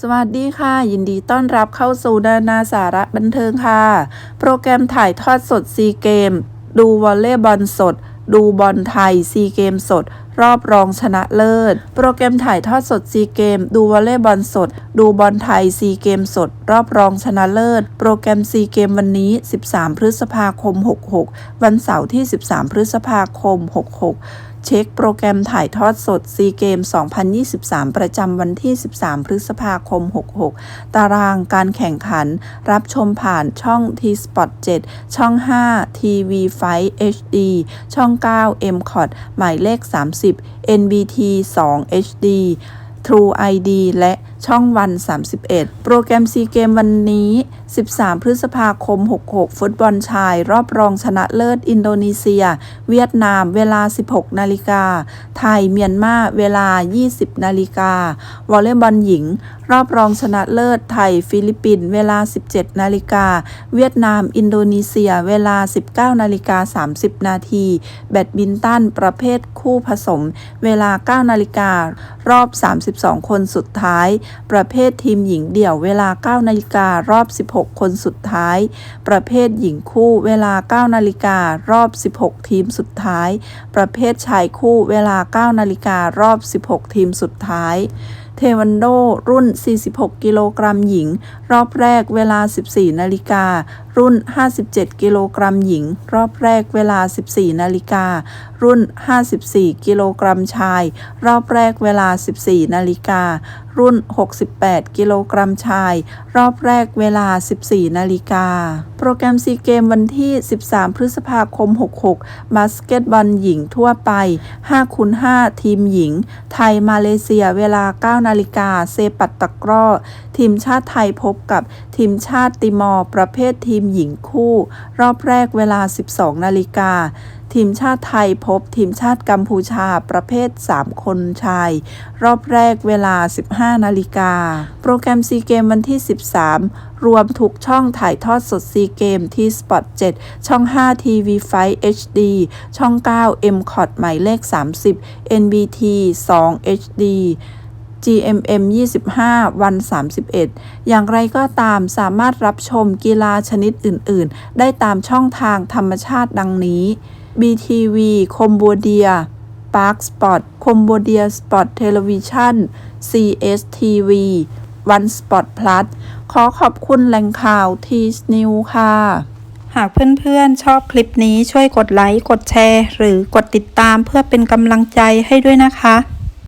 สวัสดีค่ะ ยินดีต้อนรับเข้าสู่นานาสาระบันเทิงค่ะ โปรแกรมถ่ายทอดสดซีเกม ดูวอลเลย์บอลสด ดูบอลไทยซีเกมสด รอบรองชนะเลิศ โปรแกรมถ่ายทอดสดซีเกม ดูวอลเลย์บอลสด ดูบอลไทยซีเกมสด รอบรองชนะเลิศ โปรแกรมซีเกมวันนี้ 13 พฤษภาคม 66 วันเสาร์ที่ 13 พฤษภาคม 66เช็คโปรแกรมถ่ายทอดสดซีเกม 2023 ประจำวันที่ 13 พฤษภาคม 66 ตารางการแข่งขัน รับชมผ่านช่อง T Spot 7 ช่อง 5 TV 5 HD ช่อง 9 m c o t หมายเลข 30 NBT 2 HD True ID และ ช่องวัน 31 โปรแกรมซีเกมวันนี้ 13 พฤษภาคม 66 ฟุตบอลชาย รอบรองชนะเลิศอินโดนีเซีย เวียดนามเวลา 16 นาฬิกา ไทยเมียนมาเวลา 20 นาฬิกาวอลเลย์บอลหญิง รอบรองชนะเลิศไทย ฟิลิปปินส์เวลา 17 นาฬิกา เวียดนาม อินโดนีเซีย เวลา 19 นาฬิกา 30 นาที แบดมินตัน ประเภทคู่ผสม เวลา 9 นาฬิการอบ 32 คนสุดท้ายประเภททีมหญิงเดี่ยวเวลา 9 นาฬิการอบ 16 คนสุดท้าย ประเภทหญิงคู่เวลา 9 นาฬิการอบ 16 ทีมสุดท้าย ประเภทชายคู่เวลา 9 นาฬิการอบ 16 ทีมสุดท้ายเทวันโดรุ่น 46 กิโลกรัมหญิง รอบแรกเวลา 14 นาฬิกา รุ่น 57 กิโลกรัมหญิง รอบแรกเวลา 14 นาฬิกา รุ่น 54 กิโลกรัมชาย รอบแรกเวลา 14 นาฬิกา รุ่น 68 กิโลกรัมชาย รอบแรกเวลา 14 นาฬิกา โปรแกรมซีเกมวันที่ 13 พฤษภาคม 66 บาสเกตบอลหญิงทั่วไป 5คูณ5ทีมหญิง ไทยมาเลเซียเวลา 9 นาฬิกา เซปัตตะกร้อ ทีมชาติไทยพบกับทีมชาติติมอร์ประเภททีมหญิงคู่ รอบแรกเวลา 12 นาฬิกา ทีมชาติไทยพบทีมชาติกัมพูชาประเภท 3 คนชาย รอบแรกเวลา 15 นาฬิกา โปรแกรมซีเกมวันที่ 13 รวมทุกช่องถ่ายทอดสดซีเกมที่ Spot 7 ช่อง 5 TV 5 HD ช่อง 9 m c o t หมายเลข 30 NBT 2 HD GMM 25 วัน 31 อย่างไรก็ตามสามารถรับชมกีฬาชนิดอื่น ๆ ได้ตามช่องทางธรรมชาติดังนี้ BTV คมบูเดีย Park Spot คมบูเดียสปอร์ตเทเลวิชัน CSTV วันสปอร์ตพลัสขอขอบคุณแหล่งข่าวทีสนิวค่ะ หากเพื่อนๆ ชอบคลิปนี้ช่วยกดไลค์ กดแชร์ หรือกดติดตามเพื่อเป็นกำลังใจให้ด้วยนะคะ